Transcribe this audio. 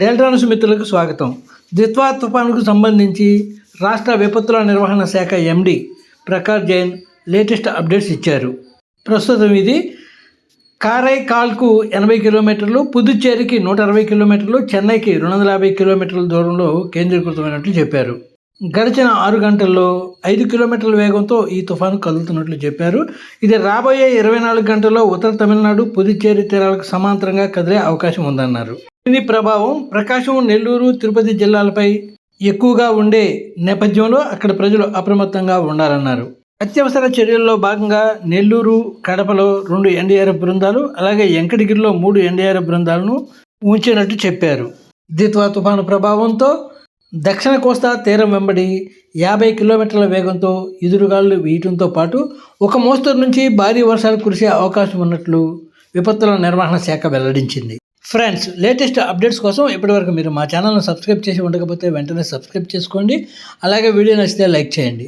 డెల్టానస్ మిత్రులకు స్వాగతం. దిత్వా తుఫానుకు సంబంధించి రాష్ట్ర విపత్తుల నిర్వహణ శాఖ MD Prakash Jain latest updates ఇచ్చారు. ప్రస్తుతం ఇది కారైకాల్కు ఎనభై కిలోమీటర్లు పుదుచ్చేరికి నూట అరవై కిలోమీటర్లు చెన్నైకి రెండు వందల యాభై కిలోమీటర్ల దూరంలో కేంద్రీకృతమైనట్లు చెప్పారు. గడిచిన ఆరు గంటల్లో ఐదు కిలోమీటర్ల వేగంతో ఈ తుఫాను కదులుతున్నట్లు చెప్పారు. ఇది రాబోయే ఇరవై నాలుగు గంటల్లో ఉత్తర తమిళనాడు పుదుచ్చేరి తీరాలకు సమాంతరంగా కదిలే అవకాశం ఉందన్నారు. దీని ప్రభావం ప్రకాశం నెల్లూరు తిరుపతి జిల్లాలపై ఎక్కువగా ఉండే నేపథ్యంలో అక్కడ ప్రజలు అప్రమత్తంగా ఉండాలన్నారు. అత్యవసర చర్యల్లో భాగంగా నెల్లూరు కడపలో రెండు ఎన్డీఆర్ఎఫ్ బృందాలు అలాగే వెంకటగిరిలో మూడు ఎన్డీఆర్ఎఫ్ బృందాలను ఉంచినట్టు చెప్పారు. దిత్వా తుఫాను ప్రభావంతో దక్షిణ కోస్తా తీరం వెంబడి యాభై కిలోమీటర్ల వేగంతో ఎదురుగాలు వీయటంతో పాటు ఒక మోస్తరు నుంచి భారీ వర్షాలు కురిసే అవకాశం ఉన్నట్లు విపత్తుల నిర్వహణ శాఖ వెల్లడించింది. ఫ్రెండ్స్ లేటెస్ట్ అప్డేట్స్ కోసం ఇప్పటివరకు మీరు మా ఛానల్ను సబ్స్క్రైబ్ చేసి ఉండకపోతే వెంటనే సబ్స్క్రైబ్ చేసుకోండి. అలాగే వీడియో నచ్చితే లైక్ చేయండి.